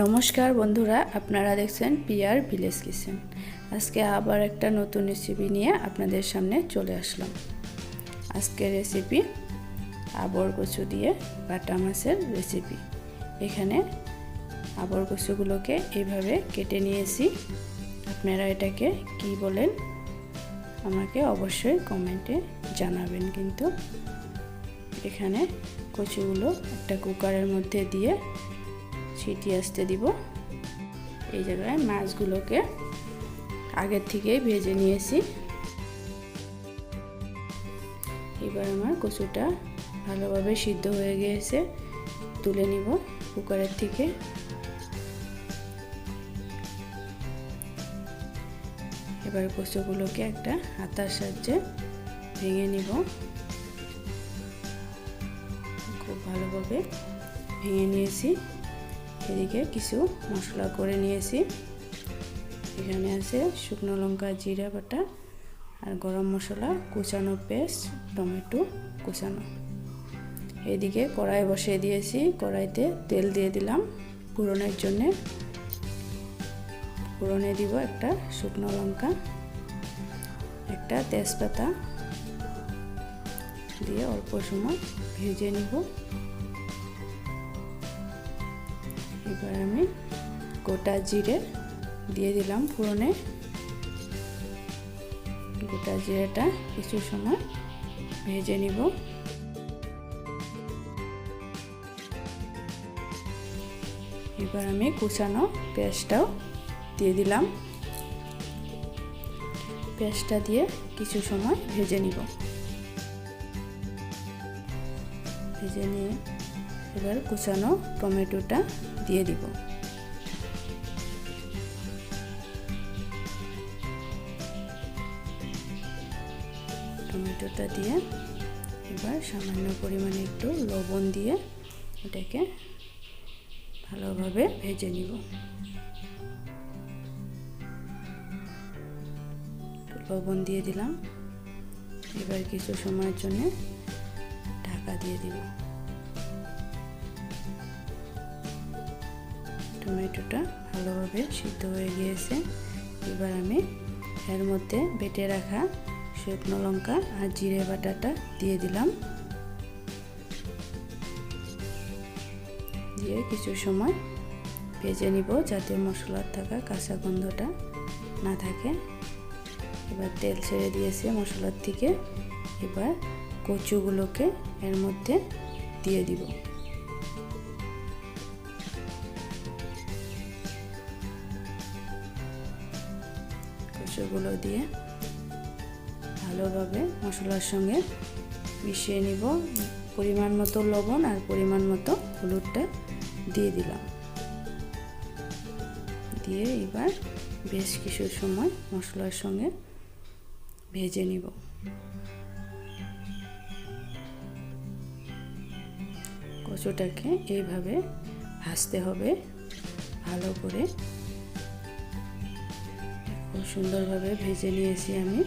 নমস্কার বন্ধুরা, আপনারা দেখছেন পিয়ার ভিলেজ কিচেন। আজকে আবার একটা নতুন রেসিপি নিয়ে আপনাদের সামনে চলে আসলাম। আজকের রেসিপি আবর কচু দিয়ে বাটা মাছের রেসিপি এখানে আবর কচুগুলোকে এইভাবে কেটে নিয়েছি। আপনারা এটাকে কি বলেন, আমাকে অবশ্যই কমেন্টে জানাবেন কিন্তু। এখানে কচুগুলো একটা কুকারের মধ্যে দিয়ে ছিটি আসতে দিব। এই জায়গায় মাছগুলোকে আগের থেকেই ভেজে নিয়েছি। এবার আমার কচুটা ভালোভাবে সিদ্ধ হয়ে গিয়েছে। তুলে নিব কুকারের থেকে। এবার কচুগুলোকে একটা হাতার সাহায্যে ভেঙে নিব। খুব ভালোভাবে ভেঙে নিয়েছি। এদিকে কিছু মশলা করে নিয়েছি। এখানে আছে শুকনো লঙ্কা, জিরা বাটা আর গরম মশলা, কুচানো পেস্ট, টমেটো কুচানো। এদিকে কড়াই বসিয়ে দিয়েছি, কড়াইতে তেল দিয়ে দিলাম পুরনের জন্যে। পুরনে দিব একটা শুকনো লঙ্কা, একটা তেজপাতা। দিয়ে অল্প সময় ভেজে নিব। এবার আমি গোটা জিরে দিয়ে দিলাম ফোড়নে। গোটা জিরেটা কিছু সময় ভেজে নিব। এবার আমি কুচানো পেঁয়াজটাও দিয়ে দিলাম। পেঁয়াজটা দিয়ে কিছু সময় ভেজে নিব। ভেজে নিয়ে এবার কুচানো টমেটোটা দিয়ে দিব। টমেটোটা দিয়ে এবার সামান্য পরিমাণে একটু লবণ দিয়ে এটাকে ভালোভাবে ভেজে নিব। লবণ দিয়ে দিলাম। এবার কিছু সময়ের জন্য ঢাকা দিয়ে দিব। টমেটোটা ভালোভাবে সিদ্ধ হয়ে গিয়েছে। এবার আমি এর মধ্যে বেটে রাখা শুকনো লঙ্কা আর জিরে বাটাটা দিয়ে দিলাম। দিয়ে কিছু সময় ভেজে নিব যাতে মশলার থাকা কাঁচা গন্ধটা না থাকে। এবার তেল ছেড়ে দিয়েছে মশলার থেকে। এবার কচুগুলোকে এর মধ্যে দিয়ে দিব। কচুগুলো দিয়ে ভালোভাবে মশলার সঙ্গে মিশিয়ে নিব। পরিমাণ মতো লবণ আর পরিমাণ মতো হলুদটা দিয়ে দিলাম। দিয়ে এবার বেশ কিছু সময় মশলার সঙ্গে ভেজে নিব। কচুটাকে এইভাবে ভাজতে হবে। ভালো করে খুব সুন্দরভাবে ভেজে নিয়েছি আমি।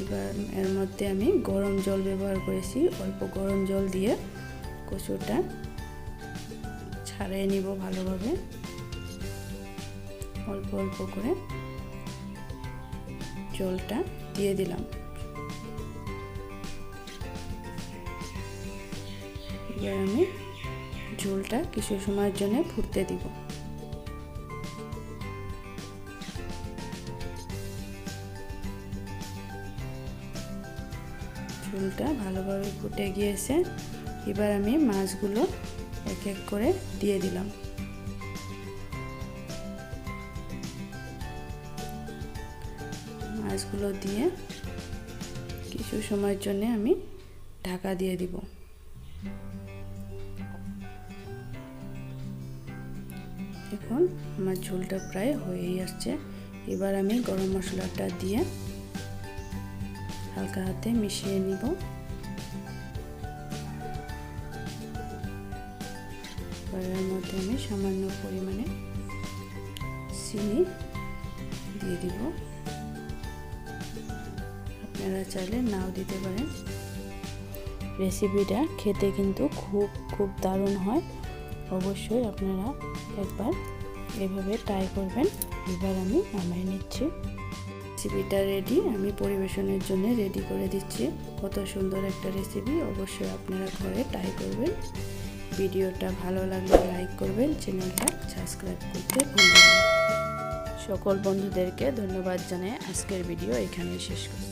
এবার এর মধ্যে আমি গরম জল ব্যবহার করেছি, অল্প গরম জল দিয়ে কচুরটা ছাড়িয়ে নিব ভালোভাবে। অল্প অল্প করে জলটা দিয়ে দিলাম। এবার আমি ঝোলটা কিছু সময়ের জন্য ফুটতে দিব। ঝোলটা ভালোভাবে ফুটে গিয়েছে। এবার আমি মাছগুলো এক এক করে দিয়ে দিলাম। মাছগুলো দিয়ে কিছু সময়ের জন্য আমি ঢাকা দিয়ে দিব। দেখুন আমার ঝোলটা প্রায় হয়েই আসছে। এবার আমি গরম মশলাটা দিয়ে হালকা হাতে মিশিয়ে নিব। এর মধ্যে আমি সামান্য পরিমাণে চিনি দিয়ে দিব। আপনারা চাইলে নাও দিতে পারেন। রেসিপিটা খেতে কিন্তু খুব খুব দারুণ হয়। অবশ্যই আপনারা একবার এভাবে ট্রাই করবেন। এবার আমি নামিয়ে নিচ্ছি। রেসিপিটা রেডি আমি পরিবেশনের জন্য রেডি করে দিচ্ছি। কত সুন্দর একটা রেসিপি অবশ্যই আপনারা ঘরে ট্রাই করবেন। ভিডিওটা ভালো লাগলে লাইক করবেন চ্যানেলটা সাবস্ক্রাইব করতে ভুলবেন সকল বন্ধুদেরকে ধন্যবাদ জানাই আজকের ভিডিও এখানেই শেষ করছি।